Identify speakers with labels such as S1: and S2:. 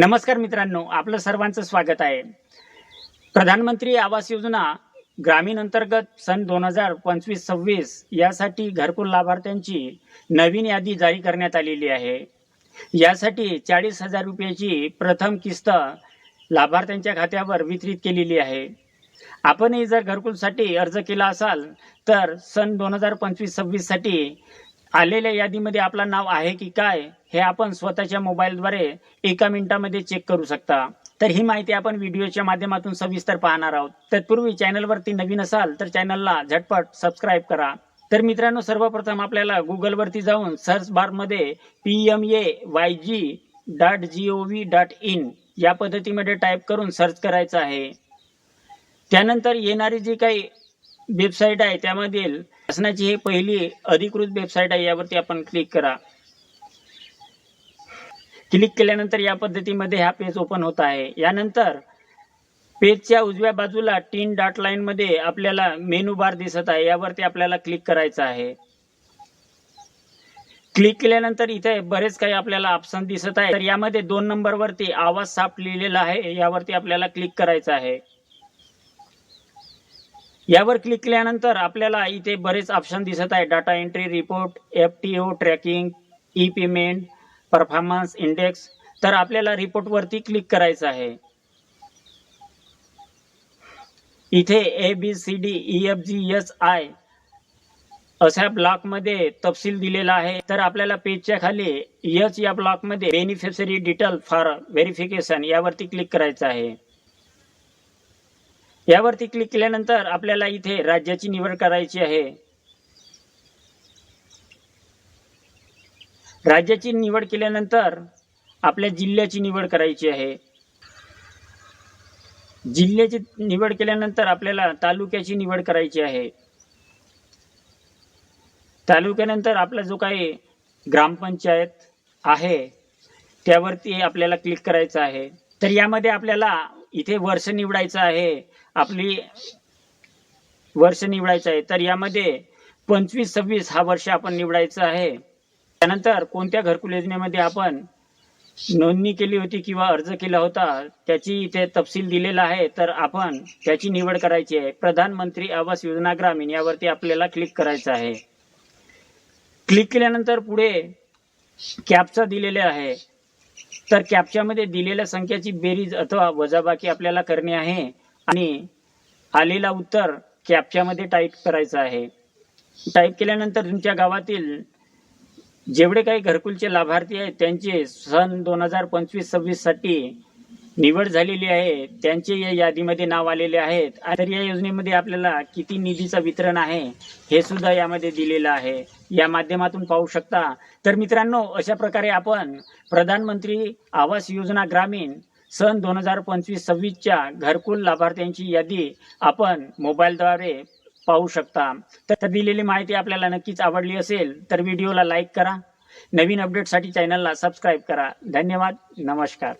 S1: नमस्कार मित्रांनो आपलं सर्वांचं स्वागत आहे. प्रधानमंत्री आवास योजना ग्रामीण अंतर्गत सन दोन हजार पंचवीस सव्वीस यासाठी घरकुल लाभार्थ्यांची नवीन यादी जारी करण्यात आलेली आहे. यासाठी चाळीस हजार रुपयाची प्रथम किस्त लाभार्थ्यांच्या खात्यावर वितरित केलेली आहे. आपणही जर घरकुलसाठी अर्ज केला असाल तर सन दोन हजार पंचवीस सव्वीससाठी आलेल्या यादीमध्ये आपलं नाव आहे की काय हे आपण स्वतःच्या मोबाईलद्वारे एका मिनिटामध्ये चेक करू शकता. तर ही माहिती आपण व्हिडिओच्या माध्यमातून सविस्तर पाहणार आहोत. तत्पूर्वी चॅनलवरती नवीन असाल तर चॅनलला झटपट सबस्क्राईब करा. तर मित्रांनो सर्वप्रथम आपल्याला गुगलवरती जाऊन सर्च बारमध्ये P M A Y G dot G O V dot in या पद्धतीमध्ये टाईप करून सर्च करायचं आहे. त्यानंतर येणारी जी काही वेबसाईट आहे त्यामधील शासनाची ही पहिली अधिकृत वेबसाईट आहे यावरती आपण क्लिक करा. क्लिक केल्यानंतर या पद्धतीमध्ये हा पेज ओपन होत आहे. यानंतर पेजच्या उजव्या बाजूला तीन डॉट लाईन मध्ये आपल्याला मेनू बार दिसत आहे यावरती आपल्याला क्लिक करायचं आहे. क्लिक केल्यानंतर इथे बरेच काही आपल्याला ऑप्शन दिसत आहे. तर यामध्ये दोन नंबरवरती आवाज साफ लिहिलेला आहे यावरती आपल्याला क्लिक करायचं आहे. यावर क्लिक केल्यानंतर आपल्याला इथे बरेच ऑप्शन दिसत आहे. Data entry report F T O tracking e payment performance index तर आपल्याला रिपोर्ट वरती क्लिक करायचं आहे. इथे A B C D E F G S I अशा ब्लॉकमध्ये तपशील दिलेला आहे. तर आपल्याला पेजच्या खाली एच या ब्लॉकमध्ये बेनिफिशरी डिटेल फॉर व्हेरिफिकेशन यावरती क्लिक करायचं आहे. यावरती क्लिक केल्यानंतर आपल्याला इथे राज्याची निवड करायची आहे. राज्याची निवड केल्यानंतर आपल्या जिल्ह्याची निवड करायची आहे. जिल्ह्याची निवड केल्यानंतर आपल्याला तालुक्याची निवड करायची आहे. तालुक्यानंतर आपला जो काही ग्रामपंचायत आहे त्यावरती आपल्याला क्लिक करायचं आहे. तर यामध्ये आपल्याला इथे वर्ष निवडायचं आहे. आपली वर्ष निवडायचं आहे. तर यामध्ये पंचवीस सव्वीस हा वर्ष आपण निवडायचं आहे. त्यानंतर कोणत्या घरकुल योजनेमध्ये आपण नोंदणी केली होती किंवा अर्ज केला होता त्याची इथे तपशील दिलेला आहे. तर आपण त्याची निवड करायची आहे. प्रधानमंत्री आवास योजना ग्रामीण यावरती आपल्याला क्लिक करायचं आहे. क्लिक केल्यानंतर पुढे कॅपचा दिलेले आहे. तर कॅपच्यामध्ये दिलेल्या संख्याची बेरीज अथवा वजाबाकी आपल्याला करणे आहे. आणि आलेला उत्तर कॅपच्यामध्ये टाईप करायचं आहे. टाईप केल्यानंतर तुमच्या गावातील जेवढे काही घरकुलचे लाभार्थी आहेत त्यांचे सन दोन हजार पंचवीस सव्वीससाठी निवड झालेली आहे. त्यांचे या यादीमध्ये नाव आलेले आहेत. तर या योजनेमध्ये आपल्याला किती निधीचं वितरण आहे हे सुद्धा यामध्ये दिलेलं आहे. या माध्यमातून पाहू शकता. तर मित्रांनो अशा प्रकारे आपण प्रधानमंत्री आवास योजना ग्रामीण सन दोन हजार पंचवीस सव्वीसच्या घरकुल लाभार्थ्यांची यादी आपण मोबाईलद्वारे पाहू शकता. तर दिलेली माहिती आपल्याला नक्कीच आवडली असेल तर व्हिडिओला लाईक करा. नवीन अपडेटसाठी चॅनलला सबस्क्राईब करा. धन्यवाद. नमस्कार.